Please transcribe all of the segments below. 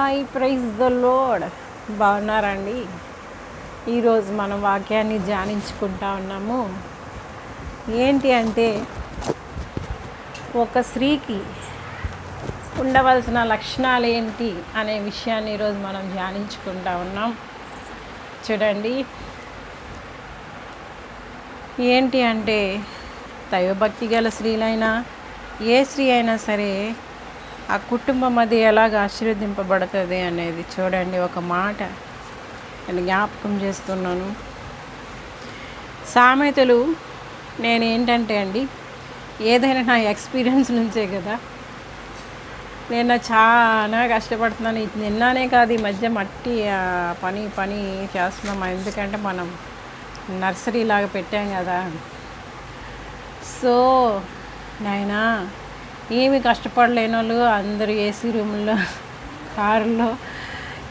Hi praise the load బాగున్నారండి? ఈరోజు మనం వాక్యాన్ని ధ్యానించుకుంటా ఉన్నాము. ఏంటి అంటే ఒక స్త్రీకి ఉండవలసిన లక్షణాలు ఏంటి అనే విషయాన్ని ఈరోజు మనం ధ్యానించుకుంటా ఉన్నాం. చూడండి. ఏంటి అంటే దైవభక్తి గల స్త్రీలైనా ఏ స్త్రీ అయినా సరే ఆ కుటుంబం అది ఎలాగ ఆశీర్వదింపబడుతుంది అనేది చూడండి ఒక మాట నేను జ్ఞాపకం చేస్తున్నాను. సామెతలు నేను ఏంటంటే అండి ఏదైనా నా ఎక్స్పీరియన్స్ నుంచే కదా. నేను చాలా కష్టపడుతున్నాను. ఇది నిన్ననే కాదు ఈ మధ్య మట్టి పని పని చేస్తున్నాం. ఎందుకంటే మనం నర్సరీ లాగా పెట్టాం కదా. సో నాయనా ఏమి కష్టపడలేని వాళ్ళు అందరూ ఏసీ రూముల్లో కారులో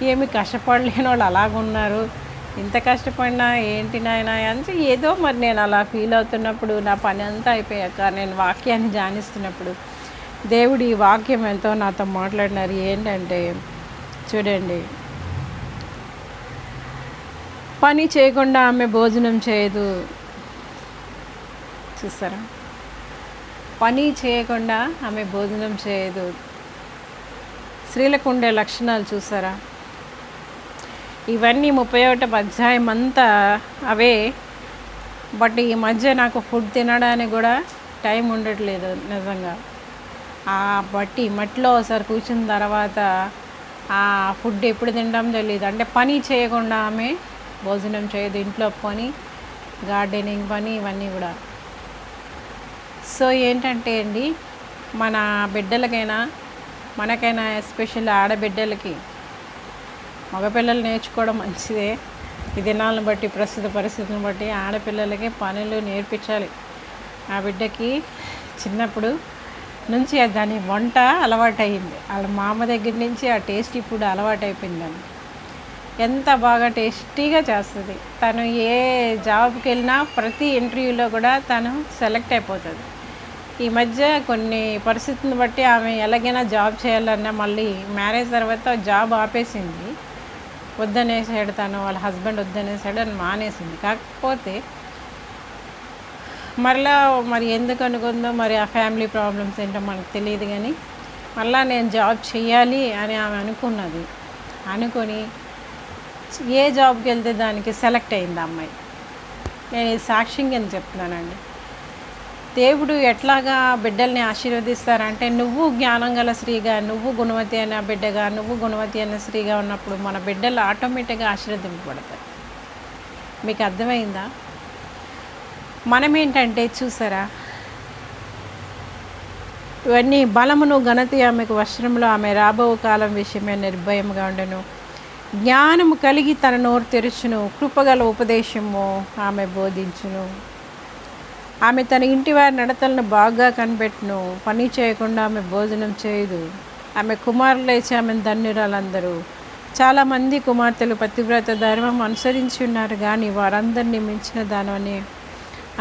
ఏమి కష్టపడలేని వాళ్ళు అలాగున్నారు ఇంత కష్టపడినా ఏంటి నాయన అని ఏదో మరి నేను అలా ఫీల్ అవుతున్నప్పుడు నా పని అంతా అయిపోయాక నేను వాక్యాన్ని ధ్యానిస్తున్నప్పుడు దేవుడు ఈ వాక్యం ఎంతో నాతో మాట్లాడినారు. ఏంటంటే చూడండి పని చేయకుండా ఆమె భోజనం చేయదు. చూస్తారా? పని చేయకుండా ఆమె భోజనం చేయదు. స్త్రీలకు ఉండే లక్షణాలు చూసారా? ఇవన్నీ ముప్పై ఒకటి అధ్యాయం అంతా అవే. బట్ ఈ మధ్య నాకు ఫుడ్ తినడానికి కూడా టైం ఉండట్లేదు నిజంగా. ఆ బట్టి మట్టిలో ఒకసారి కూర్చున్న తర్వాత ఆ ఫుడ్ ఎప్పుడు తినడం తెలియదు అంటే పని చేయకుండా ఆమె భోజనం చేయదు. ఇంట్లో పని గార్డెనింగ్ పని ఇవన్నీ కూడా. సో ఏంటంటే అండి మన బిడ్డలకైనా మనకైనా ఎస్పెషల్ ఆడబిడ్డలకి మగపిల్లలు నేర్చుకోవడం మంచిదే. ఈ దినాలను బట్టి ప్రస్తుత పరిస్థితులను బట్టి ఆడపిల్లలకి పనులు నేర్పించాలి. ఆ బిడ్డకి చిన్నప్పుడు నుంచి దాని వంట అలవాటయింది వాళ్ళ మామ దగ్గర నుంచి ఆ టేస్ట్ ఇప్పుడు అలవాటైపోయిందని ఎంత బాగా టేస్టీగా చేస్తుంది. తను ఏ జాబ్కి వెళ్ళినా ప్రతి ఇంటర్వ్యూలో కూడా తను సెలెక్ట్ అయిపోతుంది. ఈ మధ్య కొన్ని పరిస్థితులను బట్టి ఆమె ఎలాగైనా జాబ్ చేయాలన్నా మళ్ళీ మ్యారేజ్ తర్వాత జాబ్ ఆపేసింది. వద్దనేసాడు తను వాళ్ళ హస్బెండ్ వద్దనేసాడు అని మానేసింది. కాకపోతే మరలా మరి ఎందుకు అనుకుందో మరి ఆ ఫ్యామిలీ ప్రాబ్లమ్స్ ఏంటో మనకు తెలియదు కానీ మళ్ళా నేను జాబ్ చేయాలి అని ఆమె అనుకున్నది. అనుకొని ఏ జాబ్కి వెళ్తే దానికి సెలెక్ట్ అయింది అమ్మాయి. నేను ఇది సాక్ష్యంగా అని చెప్తున్నానండి. దేవుడు ఎట్లాగా బిడ్డల్ని ఆశీర్వదిస్తారంటే నువ్వు జ్ఞానం గల స్త్రీగా నువ్వు గుణవతి అయిన బిడ్డగా నువ్వు గుణవతి అయిన స్త్రీగా ఉన్నప్పుడు మన బిడ్డలు ఆటోమేటిక్గా ఆశీర్వదింపబడతాయి మీకు అర్థమైందా? మనం ఏంటంటే చూసారా? ఇవన్నీ బలమును ఘనత ఆమెకు వస్త్రంలో ఆమె రాబో కాలం విషయమే నిర్భయంగా ఉండను. జ్ఞానము కలిగి తన నోరు తెరుచును కృపగల ఉపదేశము ఆమె బోధించును. ఆమె తన ఇంటి వారి నడతలను బాగా కనిపెట్టును. పని చేయకుండా ఆమె భోజనం చేయదు. ఆమె కుమారులు లేచి ఆమెను ధన్యురాలందరూ. చాలామంది కుమార్తెలు పతివ్రత ధర్మం అనుసరించి ఉన్నారు కానీ వారందరినీ మించిన దానమని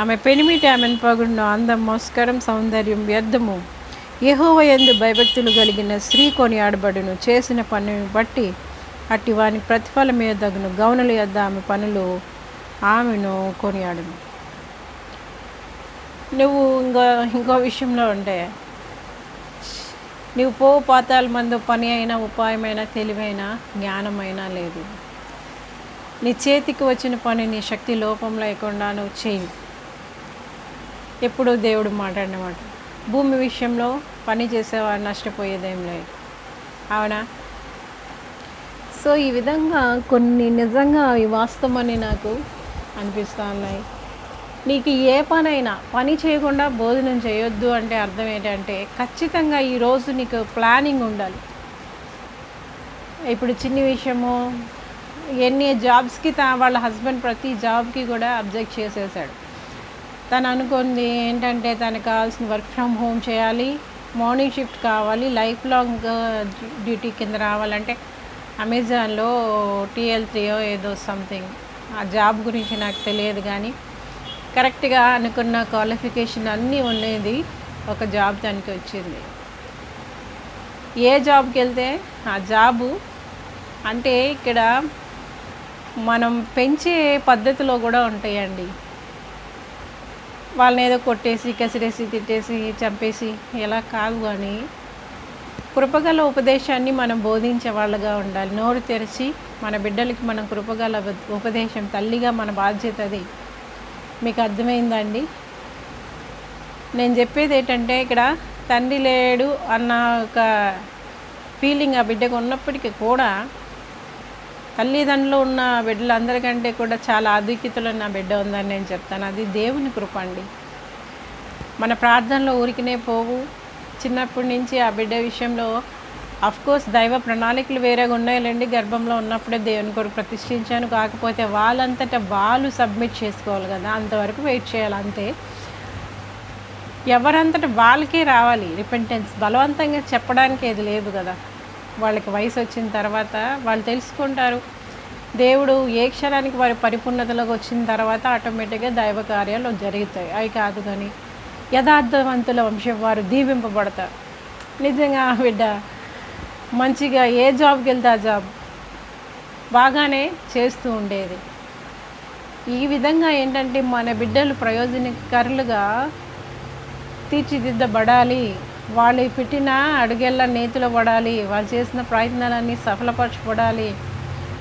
ఆమె పెనిమిటి ఆమెను పగుడును. అందం మోస్కరం సౌందర్యం వ్యర్థము. ఎహోవ ఎందు భయభక్తులు కలిగిన స్త్రీ కొనియాడబడును. చేసిన పనిని బట్టి అట్టి వాని ప్రతిఫలం మీద తగును గౌనులు యొద్ద ఆమె పనులు ఆమెను కొనియాడును. నువ్వు ఇంకో ఇంకో విషయంలో ఉంటే నువ్వు పో పాతాల మందు పని అయినా ఉపాయమైనా తెలివైన జ్ఞానమైనా లేదు. నీ చేతికి వచ్చిన పని నీ శక్తి లోపం లేకుండా నువ్వు చేయి. ఎప్పుడు దేవుడు మాట్లాడినమాట భూమి విషయంలో పని చేసేవారు నష్టపోయేదేం లేదు. అవునా? సో ఈ విధంగా కొన్ని నిజంగా ఈ వాస్తవమని నాకు అనిపిస్తూ ఉన్నాయి. నీకు ఏ పనైనా పని చేయకుండా భోజనం చేయొద్దు అంటే అర్థం ఏంటంటే ఖచ్చితంగా ఈరోజు నీకు ప్లానింగ్ ఉండాలి. ఇప్పుడు చిన్న విషయము ఎన్ని జాబ్స్కి తా వాళ్ళ హస్బెండ్ ప్రతి జాబ్కి కూడా అబ్జెక్ట్ చేసేసాడు. తను అనుకుంది ఏంటంటే తనకు కావాల్సిన వర్క్ ఫ్రమ్ హోమ్ చేయాలి మార్నింగ్ షిఫ్ట్ కావాలి లైఫ్ లాంగ్ డ్యూటీ కింద రావాలంటే అమెజాన్లో టీఎల్ త్రీయో ఏదో సంథింగ్. ఆ జాబ్ గురించి నాకు తెలియదు కానీ కరెక్ట్గా అనుకున్న క్వాలిఫికేషన్ అన్నీ ఉండేది ఒక జాబ్ దానికి వచ్చింది. ఏ జాబ్కి వెళ్తే ఆ జాబు అంటే ఇక్కడ మనం పెంచే పద్ధతిలో కూడా ఉంటాయండి. వాళ్ళని ఏదో కొట్టేసి కసిరేసి తిట్టేసి చంపేసి ఎలా కాదు కానీ కృపగల ఉపదేశాన్ని మనం బోధించే వాళ్ళగా ఉండాలి. నోరు తెరిచి మన బిడ్డలకి మనం కృపగల ఉపదేశం తల్లిగా మన బాధ్యత అది. మీకు అర్థమైందండి. నేను చెప్పేది ఏంటంటే ఇక్కడ తండ్రి లేడు అన్న ఒక ఫీలింగ్ ఆ బిడ్డకు ఉన్నప్పటికీ కూడా తల్లిదండ్రులు ఉన్న బిడ్డలందరికంటే కూడా చాలా ఆధిక్యతలో నా బిడ్డ ఉందని నేను చెప్తాను. అది దేవుని కృప అండి. మన ప్రార్థనలో ఊరికినే పోవు. చిన్నప్పటి నుంచి ఆ బిడ్డ విషయంలో కోర్స్ దైవ ప్రణాళికలు వేరేగా ఉన్నాయిలేండి. గర్భంలో ఉన్నప్పుడే దేవుని కొరకు ప్రతిష్ఠించాను. కాకపోతే వాళ్ళంతటా వాళ్ళు సబ్మిట్ చేసుకోవాలి కదా. అంతవరకు వెయిట్ చేయాలి అంతే. ఎవరంతటా వాళ్ళకే రావాలి రిపెంటెన్స్ బలవంతంగా చెప్పడానికి ఏది లేదు కదా. వాళ్ళకి వయసు వచ్చిన తర్వాత వాళ్ళు తెలుసుకుంటారు. దేవుడు ఏ క్షణానికి వారి పరిపూర్ణతలోకి వచ్చిన తర్వాత ఆటోమేటిక్గా దైవ కార్యాలు జరుగుతాయి. అవి కాదు కానీ యథార్థవంతుల వంశం వారు దీవింపబడతారు. నిజంగా ఆ బిడ్డ మంచిగా ఏ జాబ్కి వెళ్తే ఆ జాబ్ బాగానే చేస్తూ ఉండేది. ఈ విధంగా ఏంటంటే మన బిడ్డలు ప్రయోజనకరులుగా తీర్చిదిద్దబడాలి. వాళ్ళు పెట్టిన అడుగెళ్ళ నేతిలో పడాలి. వాళ్ళు చేసిన ప్రయత్నాలన్నీ సఫలపరచబడాలి.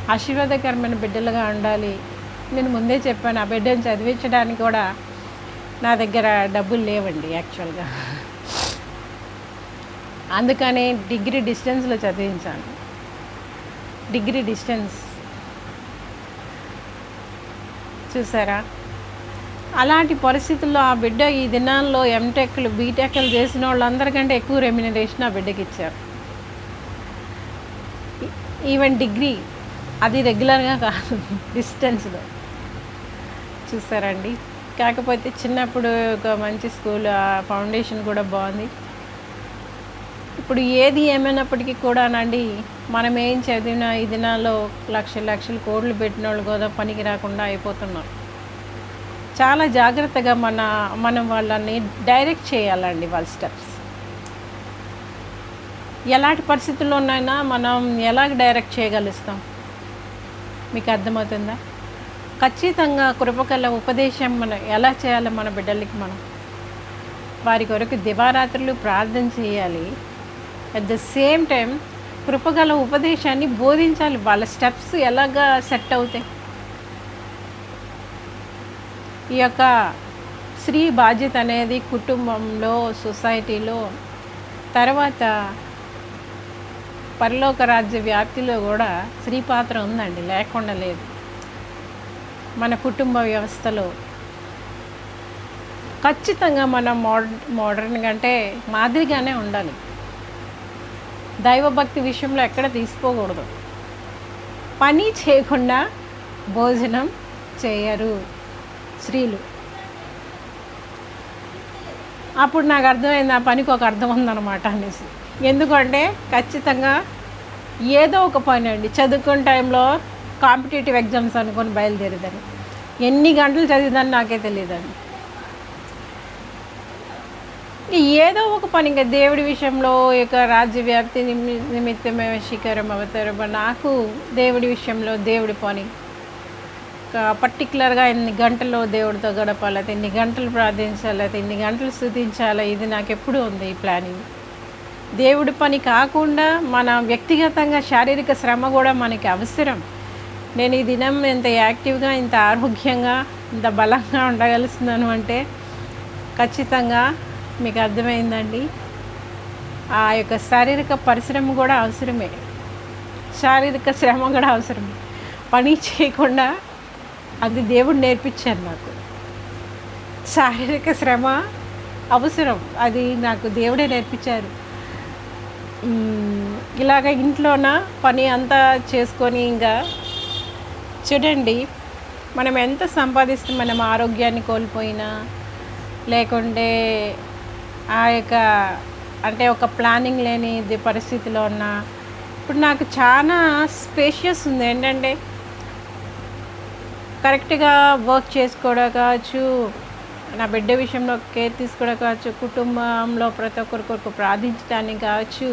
ఆశీర్వాదకరమైన బిడ్డలుగా ఉండాలి. నేను ముందే చెప్పాను ఆ బిడ్డను చదివించడానికి కూడా నా దగ్గర డబ్బులు లేవండి యాక్చువల్గా. అందుకనే డిగ్రీ డిస్టెన్స్లో చదివించాను. Degree distance. చూసారా? అలాంటి పరిస్థితుల్లో ఆ బిడ్డ ఈ దినాల్లో ఎంటెక్లు బీటెక్లు చేసిన వాళ్ళందరికంటే ఎక్కువ రెమ్యునరేషన్ ఆ బిడ్డకి ఇచ్చారు. ఈవెన్ డిగ్రీ అది రెగ్యులర్గా కాదు డిస్టెన్స్లో. చూసారండి? కాకపోతే చిన్నప్పుడు ఒక మంచి స్కూల్ ఫౌండేషన్ కూడా బాగుంది. ఇప్పుడు ఏది ఏమైనప్పటికీ కూడానండి మనం ఏం చదివినా ఈ దినాల్లో లక్షల లక్షలు కోట్లు పెట్టిన వాళ్ళు కూడా పనికి రాకుండా అయిపోతున్నారు చాలా జాగ్రత్తగా మన మనం వాళ్ళని డైరెక్ట్ చేయాలండి వాళ్ళ స్టెప్స్. ఎలాంటి పరిస్థితుల్లోనైనా మనం ఎలాగ డైరెక్ట్ చేయగలుస్తాం? మీకు అర్థమవుతుందా? ఖచ్చితంగా కృపకల ఉపదేశం మనం ఎలా చేయాలి మన బిడ్డలకి మనం. వారి కొరకు దివారాత్రులు ప్రార్థన చేయాలి. అట్ ద సేమ్ టైం కృపగల ఉపదేశాన్ని బోధించాలి వాళ్ళ స్టెప్స్ ఎలాగా సెట్ అవుతాయి? ఈ యొక్క స్త్రీ బాధ్యత అనేది కుటుంబంలో సొసైటీలో తర్వాత పరలోక రాజ్య వ్యాప్తిలో కూడా స్త్రీ పాత్ర ఉందండి లేకుండా లేదు. మన కుటుంబ వ్యవస్థలో. ఖచ్చితంగా మనం మోడ మోడర్న్ కంటే మాదిరిగానే ఉండాలి. దైవభక్తి విషయంలో ఎక్కడ తీసుకోకూడదు. పని చేయకుండా భోజనం చేయరు స్త్రీలు. అప్పుడు నాకు అర్థమైంది ఆ పనికి ఒక అర్థం ఉందన్నమాట అనేసి. ఎందుకంటే ఖచ్చితంగా ఏదో ఒక పని అండి. చదువుకునే టైంలో కాంపిటేటివ్ ఎగ్జామ్స్ అనుకొని బయలుదేరేదాన్ని. ఎన్ని గంటలు చదివిందని నాకే తెలియదండి. ఏదో ఒక పని ఇంకా దేవుడి విషయంలో యొక్క రాజ్యవ్యాప్తి నిమిత్తమే శిఖరం అవతారం నాకు దేవుడి విషయంలో దేవుడి పని. పర్టికులర్గా ఎన్ని గంటలు దేవుడితో గడపాలి ఎన్ని గంటలు ప్రార్థించాలి అయితే ఇన్ని గంటలు స్థుతించాలి ఇది నాకు ఎప్పుడు ఉంది ఈ ప్లానింగ్. దేవుడి పని కాకుండా మన వ్యక్తిగతంగా శారీరక శ్రమ కూడా మనకి అవసరం. నేను ఈ దినం ఇంత యాక్టివ్గా ఇంత ఆరోగ్యంగా ఇంత బలంగా ఉండగలుస్తున్నాను అంటే ఖచ్చితంగా మీకు అర్థమైందండి? ఆ యొక్క శారీరక పరిశ్రమ కూడా అవసరమే. శారీరక శ్రమ కూడా అవసరమే. పని చేయకుండా అది దేవుడు నేర్పించారు నాకు. శారీరక శ్రమ అవసరం. అది నాకు దేవుడే నేర్పించారు. ఇలాగ ఇంట్లోన పని అంతా చేసుకొని ఇంకా చూడండి మనం ఎంత సంపాదిస్తే మనం ఆరోగ్యాన్ని కోల్పోయినా లేకుంటే ఆ యొక్క అంటే ఒక ప్లానింగ్ లేని ఇది పరిస్థితిలో ఉన్న ఇప్పుడు నాకు చాలా స్పేషియస్ ఉంది. ఏంటంటే కరెక్ట్గా వర్క్ చేసుకోవడం కావచ్చు నా బిడ్డ విషయంలో కేర్ తీసుకోవడం కావచ్చు కుటుంబంలో ప్రతి ఒక్కరి కొరకు ప్రార్థించడానికి కావచ్చు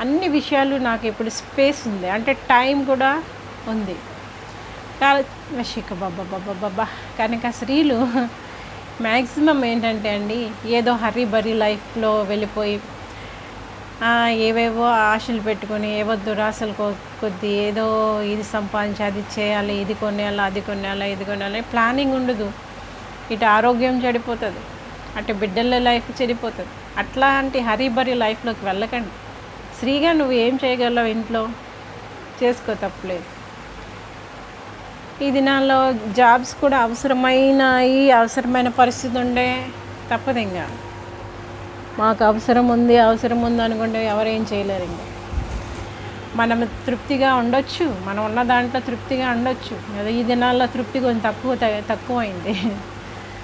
అన్ని విషయాలు నాకు ఇప్పుడు స్పేస్ ఉంది. అంటే టైం కూడా ఉంది. కాల బాబా బాబా బాబా కనుక స్త్రీలు మ్యాక్సిమం ఏంటంటే అండి ఏదో హర్రీ బరీ లైఫ్లో వెళ్ళిపోయి ఏవేవో ఆశలు పెట్టుకొని ఏవో దురాశలు కొద్ది ఏదో ఇది సంపాదించి అది చేయాలి ఇది కొనేయాలి అది కొనేయాలి ఇది కొనేయాలి ప్లానింగ్ ఉండదు. ఇటు ఆరోగ్యం చెడిపోతుంది అటు బిడ్డల లైఫ్ చెడిపోతుంది. అట్లాంటి హరీబరీ లైఫ్లోకి వెళ్ళకండి. శ్రీగా నువ్వు ఏం చేయగలవు ఇంట్లో? చేసుకో తప్పలేదు. ఈ దినాల్లో జాబ్స్ కూడా అవసరమైనవి అవసరమైన పరిస్థితి ఉండే తప్పదు ఇంకా. మాకు అవసరం ఉంది అవసరం ఉంది అనుకుంటే ఎవరేం చేయలేరు ఇంకా. మనం తృప్తిగా ఉండొచ్చు మనం ఉన్న దాంట్లో తృప్తిగా ఉండొచ్చు. అదే ఈ దినాల్లో తృప్తి కొంచెం తక్కువ త- తక్కువైంది.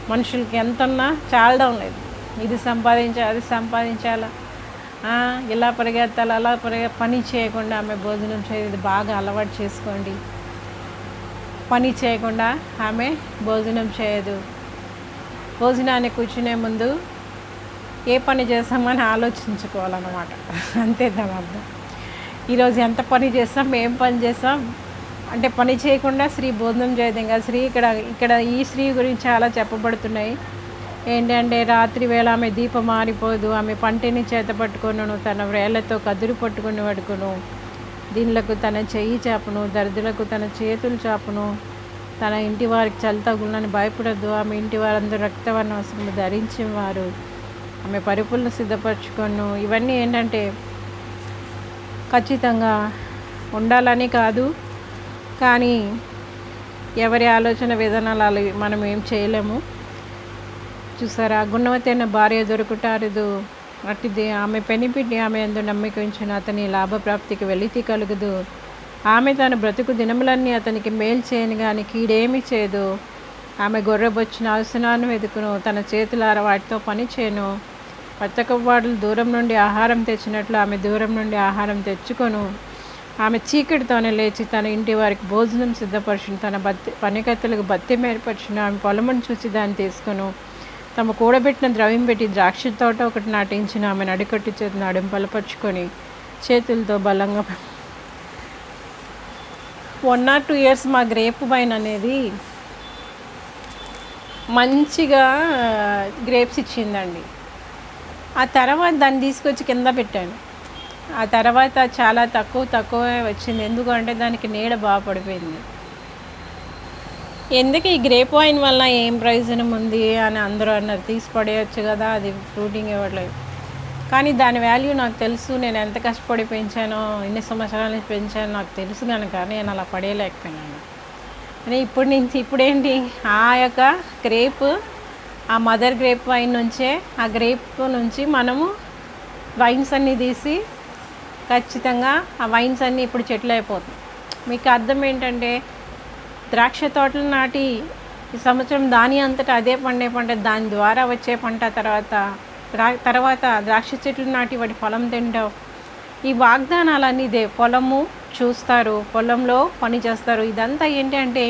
మనుషులకి ఎంత ఉన్నా చాలడం లేదు. ఇది సంపాదించాలి అది సంపాదించాలా? ఇలా పరిగెత్తాలి అలా పరిగె పని చేయకుండా ఆమె భోజనం చేయదు బాగా అలవాటు చేసుకోండి. పని చేయకుండా ఆమె భోజనం చేయదు. భోజనాన్ని కూర్చునే ముందు ఏ పని చేస్తామని ఆలోచించుకోవాలన్నమాట. అంతే దాని అర్థం. ఈరోజు ఎంత పని చేస్తాం ఏం పని చేస్తాం? అంటే పని చేయకుండా స్త్రీ భోజనం చేయదు ఇంకా స్త్రీ ఇక్కడ ఇక్కడ ఈ స్త్రీ గురించి చాలా చెప్పబడుతున్నాయి. ఏంటంటే రాత్రి వేళ ఆమె దీపం మారిపోదు ఆమె పంటిని చేత పట్టుకొను తన వేళ్ళతో కదురు పట్టుకుని పడుకును. దీనిలకు తన చెయ్యి చాపును దరిద్రులకు తన చేతులు చాపును. తన ఇంటి వారికి చలి తగులని భయపడద్దు. ఆమె ఇంటి వారందరూ రక్తవర్ణ వస్త్రము ధరించిన వారు ఆమె పరుపులను సిద్ధపరచుకొను. ఇవన్నీ ఏంటంటే ఖచ్చితంగా ఉండాలని కాదు. కానీ ఎవరి ఆలోచన విధానాలు అలా మనం ఏం చేయలేము. చూసారా? గుణవతైన భార్య దొరుకుటారదు. అట్టిది ఆమె పెనిపిటి ఆమె అందు నమ్మకించిన అతని లాభప్రాప్తికి వెలితి కలుగుదు. ఆమె తన బ్రతుకు దినములన్నీ అతనికి మేలు చేయను కానీ కీడేమి చేయదు ఆమె గొర్రెబొచ్చిన అవసరాన్ని వెతుకును తన చేతులార వాటితో పని చేయను పచ్చకవ్వాడులు దూరం నుండి ఆహారం తెచ్చినట్లు ఆమె దూరం నుండి ఆహారం తెచ్చుకొను. ఆమె చీకటితోనే లేచి తన ఇంటి వారికి భోజనం సిద్ధపరచును. తన బత్తి పనికత్తలకు బత్తి మేరపరిచిన ఆమె పొలమును చూసి దాన్ని తీసుకొను. తమ కూడబెట్టిన ద్రవ్యం పెట్టి ద్రాక్ష తోట ఒకటి నాటించిన ఆమె నడికట్టు చేతి నడుం బలపరుచుకొని చేతులతో బలంగా వన్ ఆర్ టూ ఇయర్స్ మా గ్రేప్ వైన్ అనేది మంచిగా గ్రేప్స్ ఇచ్చిందండి. ఆ తర్వాత దాన్ని తీసుకొచ్చి కింద పెట్టాను. ఆ తర్వాత చాలా తక్కువ తక్కువే వచ్చింది. ఎందుకంటే దానికి నీడ బాగా పడిపోయింది. ఎందుకు ఈ గ్రేప్ వైన్ వల్ల ఏం ప్రయోజనం ఉంది అని అందరూ అన్నారు? తీసిపడేయచ్చు కదా అది ఫ్రూటింగ్ ఇవ్వట్లేదు. కానీ దాని వాల్యూ నాకు తెలుసు నేను ఎంత కష్టపడి పెంచానో ఎన్ని సంవత్సరాల నుంచి పెంచానో నాకు తెలుసు కనుక నేను అలా పడేయలేకపోయినాను. అని ఇప్పుడు నుంచి ఇప్పుడేంటి? ఆ యొక్క గ్రేప్ ఆ మదర్ గ్రేప్ వైన్ నుంచే ఆ గ్రేప్ నుంచి మనము వైన్స్ అన్నీ తీసి ఖచ్చితంగా ఆ వైన్స్ అన్నీ ఇప్పుడు చెట్లు అయిపోతుంది మీకు అర్థం ఏంటంటే ద్రాక్ష తోటలు నాటి ఈ సంవత్సరం దాని అంతటా అదే పండే పంట దాని ద్వారా వచ్చే పంట తర్వాత తర్వాత ద్రాక్ష చెట్లు నాటి వాటి ఫలం తింటావు. ఈ వాగ్దానాలన్నీ ఇదే పొలము చూస్తారు పొలంలో పని చేస్తారు. ఇదంతా ఏంటంటే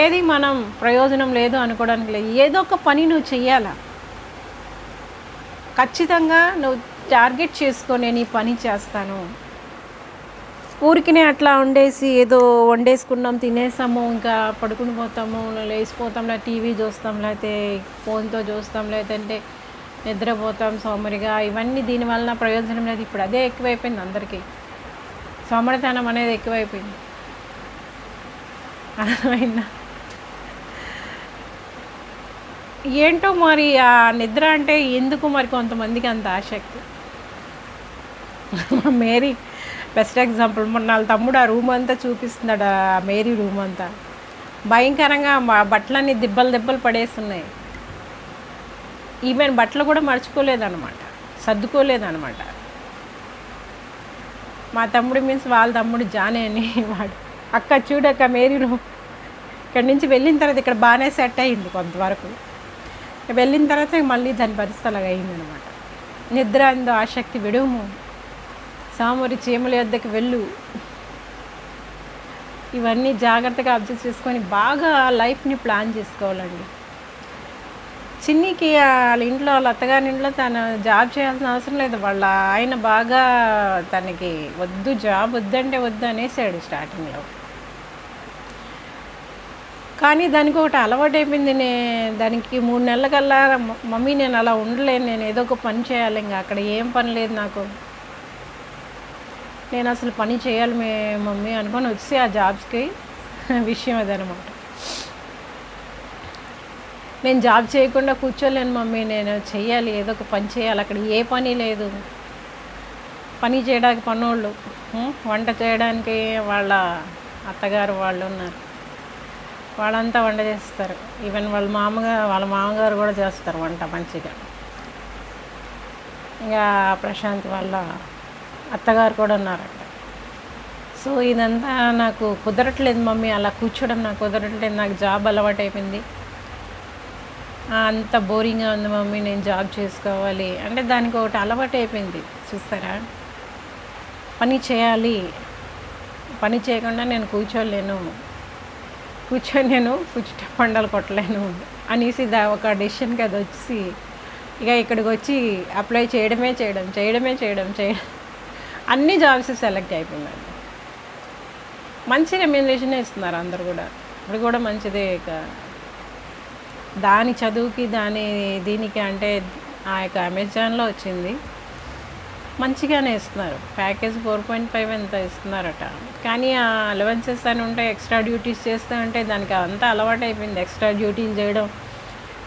ఏది మనం ప్రయోజనం లేదు అనుకోవడానికి లేదు. ఏదో ఒక పని నువ్వు చెయ్యాలా? ఖచ్చితంగా నువ్వు టార్గెట్ చేసుకో నేను ఈ పని చేస్తాను. ఊరికినే అట్లా వండేసి ఏదో వండేసుకున్నాం తినేసాము ఇంకా పడుకుని పోతాము లేచిపోతాం టీవీ చూస్తాం లేకపోతే ఫోన్తో చూస్తాం లేదంటే నిద్రపోతాం సోమరిగా. ఇవన్నీ దీనివల్ల ప్రయోజనం లేదు. ఇప్పుడు అదే ఎక్కువైపోయింది అందరికీ. సోమరితనం అనేది ఎక్కువైపోయింది. అర్థమైందా? ఏంటో మరి ఆ నిద్ర అంటే ఎందుకు మరి కొంతమందికి అంత ఆసక్తి? Mary best example. మొన్న వాళ్ళ తమ్ముడు ఆ రూమ్ అంతా చూపిస్తున్నాడు ఆ మేరీ రూమ్ అంతా. భయంకరంగా మా బట్టలన్నీ దిబ్బలు దెబ్బలు పడేస్తున్నాయి. ఈమెను బట్టలు కూడా మర్చిపోలేదన్నమాట. సర్దుకోలేదన్నమాట. మా తమ్ముడు మీన్స్ వాళ్ళ తమ్ముడు జానే అని వాడు. అక్క చూడక్క మేరీ రూమ్. ఇక్కడి నుంచి వెళ్ళిన తర్వాత ఇక్కడ బాగానే సెట్ అయ్యింది కొంతవరకు. వెళ్ళిన తర్వాత మళ్ళీ దాని పరిస్థితి అలాగ అయిందనమాట నిద్ర అందో ఆసక్తి విడుము. సామూరి చీమల వద్దకు వెళ్ళు. ఇవన్నీ జాగ్రత్తగా అబ్జర్వ్ చేసుకొని బాగా లైఫ్ని ప్లాన్ చేసుకోవాలండి. చిన్నికి వాళ్ళ ఇంట్లో వాళ్ళ అత్తగారి ఇంట్లో తను జాబ్ చేయాల్సిన అవసరం లేదు. వాళ్ళ ఆయన బాగా తనకి వద్దు జాబ్ వద్దంటే వద్దు అనేసాడు స్టార్టింగ్లో. కానీ దానికి ఒకటి అలవాటు అయిపోయింది నే దానికి మూడు నెలల కల్లా మమ్మీ నేను అలా ఉండలేను. నేను ఏదో ఒక పని చేయాలి. ఇంకా అక్కడ ఏం పని లేదు నాకు. నేను అసలు పని చేయాలి మే మమ్మీ అనుకొని వచ్చి ఆ జాబ్స్కి విషయం అదనమాట. నేను జాబ్ చేయకుండా కూర్చోలేను మమ్మీ నేను చెయ్యాలి ఏదో ఒక పని చేయాలి అక్కడ ఏ పని లేదు. పని చేయడానికి పనోళ్ళు వంట చేయడానికి వాళ్ళ అత్తగారు వాళ్ళు ఉన్నారు. వాళ్ళంతా వంట చేస్తారు. ఈవెన్ వాళ్ళ మామగారు వాళ్ళ మామగారు కూడా చేస్తారు వంట మంచిగా. ఇంకా ప్రశాంత్ వాళ్ళ అత్తగారు కూడా ఉన్నారంట. సో ఇదంతా నాకు కుదరట్లేదు మమ్మీ అలా కూర్చోవడం నాకు కుదరట్లేదు నాకు జాబ్ అలవాటు అయిపోయింది అంత బోరింగ్గా ఉంది మమ్మీ నేను జాబ్ చేసుకోవాలి. అంటే దానికి ఒకటి అలవాటు అయిపోయింది చూస్తారా? పని చేయాలి. పని చేయకుండా నేను కూర్చోలేను. కూర్చొని నేను కూర్చుంటే పండలు కొట్టలేను అనేసి దా ఒక డెసిషన్కి అది వచ్చి ఇక ఇక్కడికి వచ్చి అప్లై చేయడమే చేయడం చేయడమే చేయడం చేయడం. అన్ని జాబ్స్ సెలెక్ట్ అయిపోయిందండి మంచి రెమ్యూనరేషన్ ఇస్తున్నారు అందరు కూడా. ఇప్పుడు కూడా మంచిదే ఇక. దాని చదువుకి దాని దీనికి అంటే ఆ యొక్క అమెజాన్లో వచ్చింది. మంచిగానే ఇస్తున్నారు. ప్యాకేజ్ ఫోర్ పాయింట్ ఫైవ్ ఎంత ఇస్తున్నారట. కానీ ఆ అలవెన్సెస్ అని ఉంటే ఎక్స్ట్రా డ్యూటీస్ చేస్తూ ఉంటే దానికి అంతా అలవాటు అయిపోయింది ఎక్స్ట్రా డ్యూటీలు చేయడం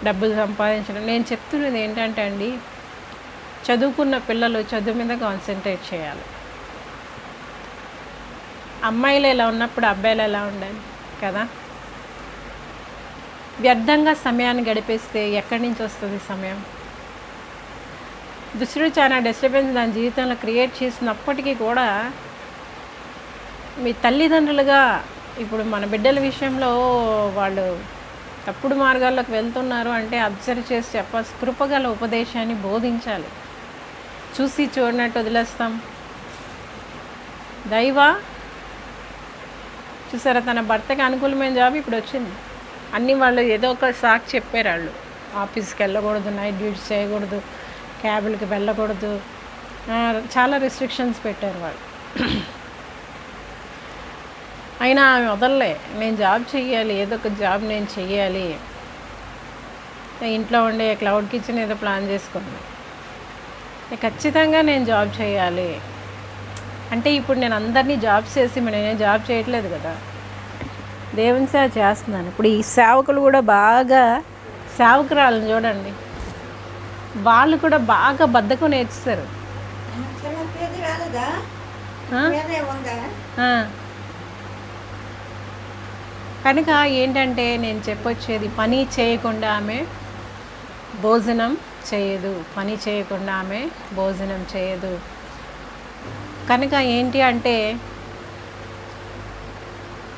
డబ్బులు సంపాదించడం. నేను చెప్తున్నది ఏంటంటే అండి చదువుకున్న పిల్లలు చదువు మీద కాన్సన్ట్రేట్ చేయాలి. అమ్మాయిలు ఎలా ఉన్నప్పుడు అబ్బాయిలు ఎలా ఉండాలి? కదా? వ్యర్థంగా సమయాన్ని గడిపేస్తే ఎక్కడి నుంచి వస్తుంది సమయం? దుష్టుడు చాలా డిస్టర్బెన్స్ దాని జీవితంలో క్రియేట్ చేసినప్పటికీ కూడా మీ తల్లిదండ్రులుగా ఇప్పుడు మన బిడ్డల విషయంలో వాళ్ళు తప్పుడు మార్గాల్లోకి వెళ్తున్నారు అంటే అబ్జర్వ్ చేసి చెప్ప కృపగల ఉపదేశాన్ని బోధించాలి. చూసి చూడనట్టు వదిలేస్తాం. దైవ చూసారా తన భర్తకి అనుకూలమైన జాబ్ ఇప్పుడు వచ్చింది. అన్నీ వాళ్ళు ఏదో ఒక సాక్ చెప్పారు వాళ్ళు. ఆఫీస్కి వెళ్ళకూడదు నైట్ డ్యూటీ చేయకూడదు క్యాబులకి వెళ్ళకూడదు. చాలా రెస్ట్రిక్షన్స్ పెట్టారు వాళ్ళు. అయినా ఆమె వదలలే. నేను జాబ్ చెయ్యాలి ఏదో ఒక జాబ్ నేను చెయ్యాలి. ఇంట్లో ఉండే క్లౌడ్ కిచెన్ ఏదో ప్లాన్ చేసుకుంది. ఖచ్చితంగా నేను జాబ్ చేయాలి. అంటే ఇప్పుడు నేను అందరినీ జాబ్ చేసి మరి నేనే జాబ్ చేయట్లేదు కదా. దేవుని సేవ చేస్తున్నాను. ఇప్పుడు ఈ సేవకులు కూడా బాగా సేవకురాలను చూడండి. వాళ్ళు కూడా బాగా బద్దకం నేర్చుతారు కనుక ఏంటంటే నేను చెప్పొచ్చేది పని చేయకుండా ఆమె భోజనం చేయదు పని చేయకుండా ఆమె భోజనం చేయదు. కనుక ఏంటి అంటే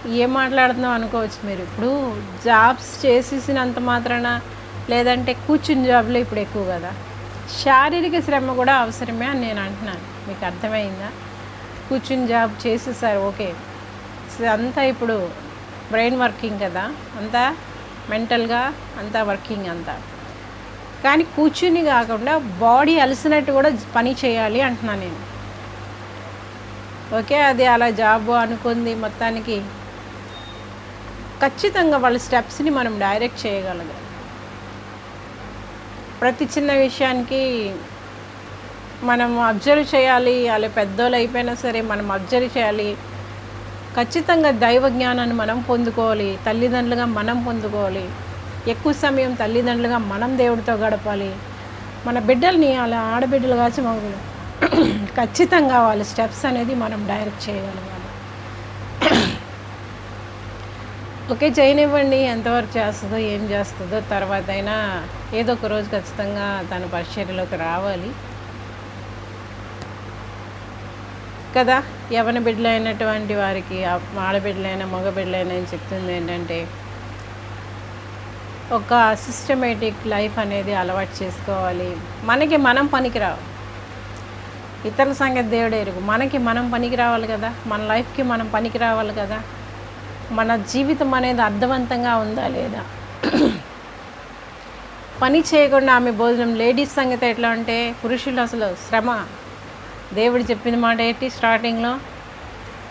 ఏం మాట్లాడుతున్నాం అనుకోవచ్చు మీరు. ఇప్పుడు జాబ్స్ చేసేసినంత మాత్రాన లేదంటే కూర్చుని జాబ్లో ఇప్పుడు ఎక్కువ కదా. శారీరక శ్రమ కూడా అవసరమే అని నేను అంటున్నాను. మీకు అర్థమైందా? కూర్చుని జాబ్ చేసేసారు ఓకే. అంతా ఇప్పుడు బ్రెయిన్ వర్కింగ్ కదా. అంతా మెంటల్గా అంతా వర్కింగ్ అంతా. కానీ కూర్చుని కాకుండా బాడీ అలసినట్టు కూడా పని చేయాలి అంటున్నాను నేను. ఓకే అది అలా జాబ్ అనుకుంది మొత్తానికి. ఖచ్చితంగా వాళ్ళ స్టెప్స్ని మనం డైరెక్ట్ చేయగలగాలి. ప్రతి చిన్న విషయానికి మనం అబ్జర్వ్ చేయాలి వాళ్ళ పెద్దోళ్ళు అయిపోయినా సరే మనం అబ్జర్వ్ చేయాలి. ఖచ్చితంగా దైవ జ్ఞానాన్ని మనం పొందుకోవాలి తల్లిదండ్రులుగా మనం పొందుకోవాలి. ఎక్కువ సమయం తల్లిదండ్రులుగా మనం దేవుడితో గడపాలి. మన బిడ్డల్ని అలా ఆడబిడ్డలు కాచి మగలు ఖచ్చితంగా వాళ్ళ స్టెప్స్ అనేది మనం డైరెక్ట్ చేయగలగాలి. ఓకే చేయనివ్వండి ఎంతవరకు చేస్తుందో ఏం చేస్తుందో తర్వాత అయినా ఏదో ఒక రోజు ఖచ్చితంగా తన పరిచర్యలోకి రావాలి. కదా యవన బిడ్డలైనటువంటి వారికి ఆడబిడ్డలైన మగ బిడ్డలైన చెప్తుంది ఏంటంటే ఒక సిస్టమేటిక్ లైఫ్ అనేది అలవాటు చేసుకోవాలి. మనకి మనం పనికిరావు. ఇతరుల సంగతి దేవుడే ఎరుగు. మనకి మనం పనికి రావాలి కదా? మన లైఫ్కి మనం పనికి రావాలి కదా? మన జీవితం అనేది అర్థవంతంగా ఉందా లేదా? పని చేయకుండా ఆమె భోజనం లేడీస్ సంగతి ఎట్లా అంటే పురుషులు అసలు శ్రమ. దేవుడు చెప్పిన మాట ఏంటి స్టార్టింగ్లో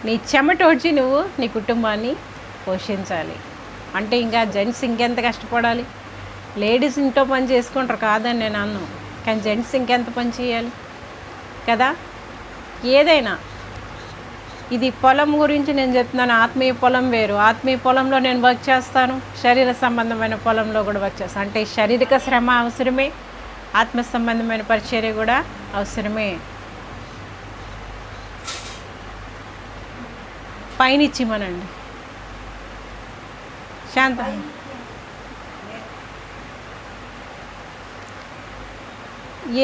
నీ చెమట వచ్చి నువ్వు నీ కుటుంబాన్ని పోషించాలి. అంటే ఇంకా జెంట్స్ ఇంకెంత కష్టపడాలి? లేడీస్ ఇంట్లో పని చేసుకుంటారు కాదని నేను అన్ను. కానీ జెంట్స్ ఇంకెంత పని చేయాలి? కదా? ఏదైనా. ఇది పొలం గురించి నేను చెప్తున్నాను. ఆత్మీయ పొలం వేరు. ఆత్మీయ పొలంలో నేను వర్క్ చేస్తాను. శరీర సంబంధమైన పొలంలో కూడా వర్క్ చేస్తాను. అంటే శారీరక శ్రమ అవసరమే. ఆత్మ సంబంధమైన పరిచర్య కూడా అవసరమే. పైనిచ్చిమనండి. శాంత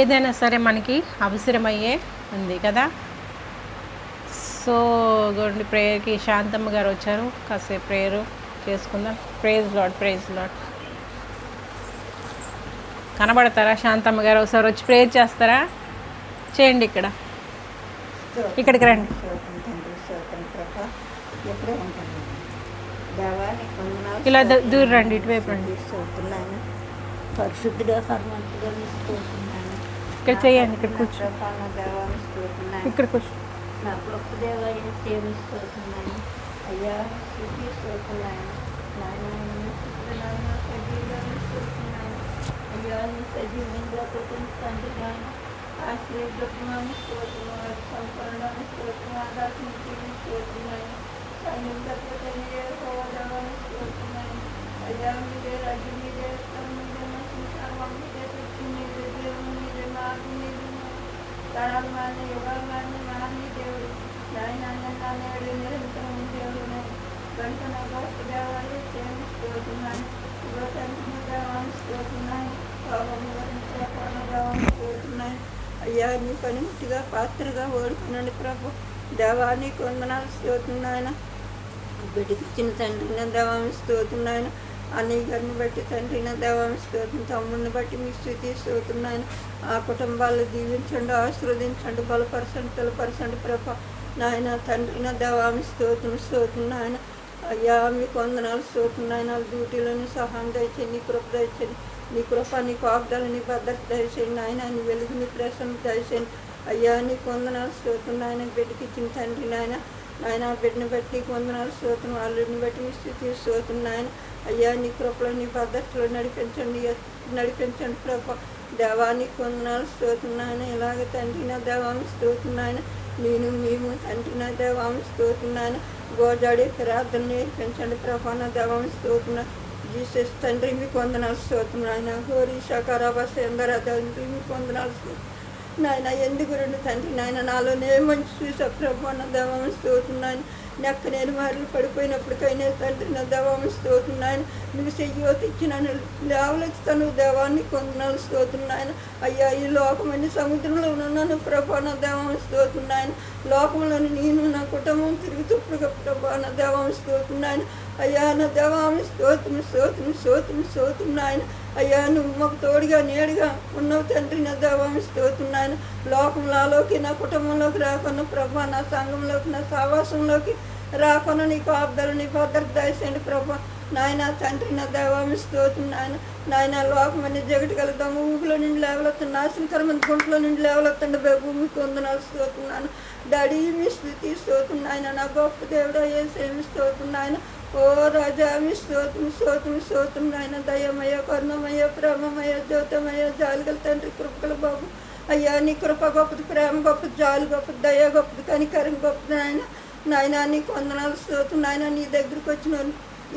ఏదైనా సరే మనకి అవసరమయ్యే ఉంది కదా? సో గోండి ప్రేయర్కి శాంతమ్మ గారు వచ్చారు. కాసేపు ప్రేయర్ చేసుకుందాం. ప్రేజ్ లాడ్ ప్రేజ్ లాడ్ కనబడతారా శాంతమ్మ గారు? ఒకసారి వచ్చి ప్రేయర్ చేస్తారా? చేయండి ఇక్కడ. ఇక్కడికి రండి. ఎప్పుడే ఉంటాను. ఇలా ద- దూరం రండి ఇటువైపు రండి. స్తోత్రులాను పరిశుద్ధుడ హనుమంతుడు స్తోత్రులాను ఇక్కడ చేయండి ఇక్కడ కూర్చో. ప్రభాన దేవాన్ని స్తోత్రులాను ఇక్కడ కూర్చో. నా గొప్ప దేవాన్ని సేవిస్తున్నాను అయ్యా స్థుతి స్తోత్రులాను నాయన నాయన సజీవాన్ని స్తోత్రులాను అయ్యా నీ సజీవంగా ప్రతి తండ్రి నాయన ఆశ్రయప్రభుత్వాన్ని స్తోత్రున్నాను సంపూర్ణాన్ని స్తోత్రం ఆదాసించి స్తోత్రున్నాను అయ్యా మీ రాజ్యం మీదే మీదే తరాలు మారిన యుగాలు మహాన్ని దేవుడు నానేడు నిరంతరం దేవుడు కనుక నా గొప్ప దేవాలయం సేవిస్తున్నాను యువతంత్రి దేవాన్ని అయ్యా నీ పనిముట్టిగా పాత్రగా ఓడుకున్నాను ప్రభు దేవాన్ని కొందనాలు స్తోతున్నాయన బిడ్డకిచ్చిన తండ్రిని దేవామి స్తోతున్నాను అన్నయ్య గారిని బట్టి తండ్రిని దేవామి స్తోత్రం తమ్ముడిని బట్టి మీ స్థుతి స్తోతున్నాను ఆ కుటుంబాలు దీవించండి ఆశీర్వదించండి బలపరచండి తెలపరచండి ప్రభ. నాయన తండ్రిన దేవామి స్తోత్రం స్తోత్రం నాయన అయ్యా మీకు వందనాలు స్తోత్రం నాయన సహాయం దయచేయండి నీ కృప దయచేయండి నీ కృప నీ కాపుదల నీ భద్రత దయచేయండి నాయన నీ వెలుగు నీ ప్రసన్న దయచేయండి. అయ్యా నీకు వందనాలు స్తోత్రం నాయన బిడ్డకి ఇచ్చిన తండ్రి నాయన నాయన బిడ్డని బట్టి నీకు వందనాలు స్తోత్రం. అల్లుడిని బట్టి నీ స్థితి స్తోత్రం నాయన. అయ్యా నీ కృపలో నీ భద్రతలో నడిపించండి. నడిపించండి ప్రభ. దేవానికి వందనాలు స్తోత్రం ఇలాగ తండ్రి నా దేవాన్ని స్తోత్రం నేను మేము తండ్రి నా దేవాన్ని స్తోత్రం గోజాడి ప్రార్థన నేర్పించండి ప్రభా నా దేవాన్ని స్తోతున్నా జీసస్ తండ్రి మీకు వందనాలు స్తోతున్నాయన హోరీ షకరాబాస్ ఎందరా తండ్రి మీకు వందనాలు స్తోత్రం. నాయన ఎందుకు రెండు తండ్రి? నాయన నాలోనే మంచి చూసా. ప్రభు నా దేవాన్ని స్తోతున్నాను నెక్క నేను మరలు పడిపోయినప్పటికైనా తండ్రి నా దేవాన్ని స్తోత్రం నువ్వు చెయ్యోతి ఇచ్చినాను లేవలెత్తుతాను దేవాన్ని కొందనాలు స్తోత్రం అయ్యా ఈ లోకమని సముద్రంలో ఉన్నాను ప్రభా నా దేవాన్ని స్తోత్రం లోకంలోని నేను నా కుటుంబం తిరుగుతుప్పుడుగా ప్రభా నా దేవాన్ని స్తోత్రం అయ్యా నా దేవాన్ని స్తోత్రం స్తోత్రం స్తోత్రం స్తోత్రం అయ్యా నువ్వు మాకు తోడుగా నేడుగా ఉన్నావు తండ్రి. నా దేవాన్ని స్తోత్రం లోకంలోకి నా కుటుంబంలోకి రాకుండా ప్రభా నా సంఘంలోకి నా సావాసంలోకి రాకుండా నీకు ఆబ్దాలు నీ భద్రత దయచేయండి ప్రభా. నాయన తండ్రి నా దేవాన్ని స్తోతున్నాయన నాయన. లోకమని జగటి గల దొంగ ఊపిలో నుండి లేవలొస్తుంది నాశనకరమైన గుంటలో నుండి లేవలొస్తుంది భూమి కొందనాలు స్తోతున్నాను డాడీ మీ స్థితి స్తోతున్నాయన నా గొప్ప దేవుడు ఏ సేమి స్తోతున్నాయన ఓ రాజామి స్తోత్రం స్తోత్రం స్తోత్రం నాయన దయమయ కర్ణమయ ప్రేమమయ జ్యోతమయ జాలుగల తండ్రి కృపగల బాబు. అయ్యా నీ కృప గొప్పది ప్రేమ గొప్పది జాలు గొప్పది దయ గొప్పది కనికరం గొప్పది నాయన. నాయన నీ కొందనాలు స్తోత్రం నాయన నీ దగ్గరికి వచ్చిన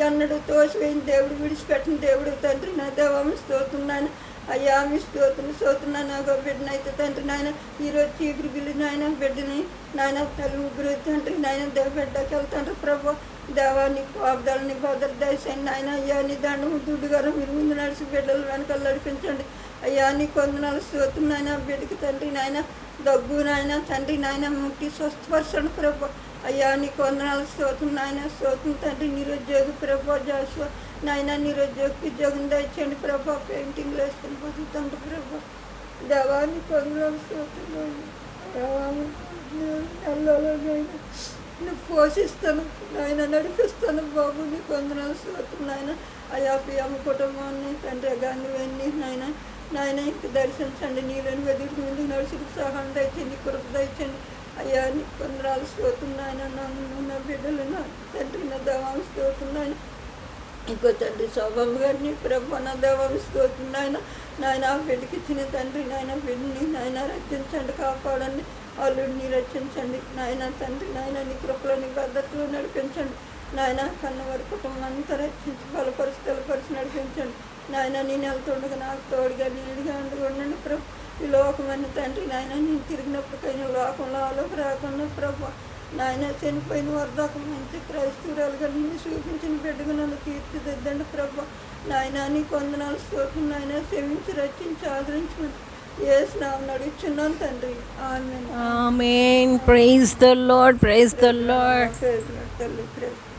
ఎన్నడూ తోసిపోయిన దేవుడు విడిచిపెట్టిన దేవుడు తండ్రి నా దేవామి స్తోత్రం నాయన. అయ్యా మీ స్తోత్రం స్తోత్రం నాయన ఒక బిడ్డనైతే తండ్రి నాయన. ఈరోజు చీపురు బిల్లు నాయన బిడ్డని నాయన తల్లి ముగ్గురు తండ్రి నాయన దేవ బిడ్డకి వెళ్తాండ్రు. ప్రభు దేవాన్ని నీ భద్ర దయచేయండి. నాయన అయ్యా నీ దండము దుడ్డుగారు మీరు ముందు నడిచి బిడ్డలు వెనకాల నడిపించండి. అయ్యా నీ కొందనాలు స్తోత్రం నాయన బిడ్డకి తండ్రి నాయన దగ్గు నాయన తండ్రి నాయన ముట్టి స్వస్థపరచండి ప్రభు. అయ్యా నీ కొందనాలు స్తోత్రం నాయన స్తోత్రం తండ్రి నిరుద్యోగ ప్రభు జాసు నాయన నిరుద్యోగికి ఉద్యోగం దయచేయండి ప్రభు. పెయింటింగ్లు వేసుకుని బతుకుతండ్రి ప్రభు. దేవాన్ని కొందనాలు స్తోత్రం నాయన. నువ్వు పోషిస్తాను నాయన నడిపిస్తాను బాబు నీ కొందనాలు స్తోత్రం నాయన. అయ్యా ప్రియమ్మ కుటుంబాన్ని తండ్రి గాంధీవన్నీ నాయన. నాయన ఇంక దర్శించండి నీళ్ళని వెదురు ముందు నడుచుకు సహాయం దయచండి కృప దయచండి అయ్యా నీ కొందరాలు స్తోత్రం నాయన. నన్ను నా బిడ్డలు నా తండ్రి నా దవాలు స్తోత్రం నాయన. ఇంకో తండ్రి శోభమ్మ గారిని ప్రభు నా దేవం నాయన. నాయన ఆ బిడ్డకి ఇచ్చిన తండ్రి నాయన బిడ్డని నాయన రక్షించండి కాపాడండి. అల్లుడిని రక్షించండి. నాయన తండ్రి నాయన నీ కృపలోని భద్రతలో నడిపించండి. నాయన కన్నవారి కుటుంబం అంతా రక్షించి బలపరిచి బలపరిచి నడిపించండి. నాయన నేను వెళ్తుండగా నాకు తోడుగా నీడిగా అండుగా ప్రభు. ఈ లోకమైన తండ్రి నాయన నేను తిరిగినప్పటికైనా లోకంలో ఆలోపు రాకుండా ప్రభు. నాయన చనిపోయిన వారి మంచి క్రైస్తవురాలుగా నిన్ను చూపించిన బిడ్డగా నన్ను తీర్చిదిద్దండి ప్రభు. నాయన నీ కొందనాలు స్తోత్రం నాయన క్షమించి రక్షించి ఆదరించమని Yes, now. Amen. Amen. Praise the Lord. Praise the Lord. Praise the Lord.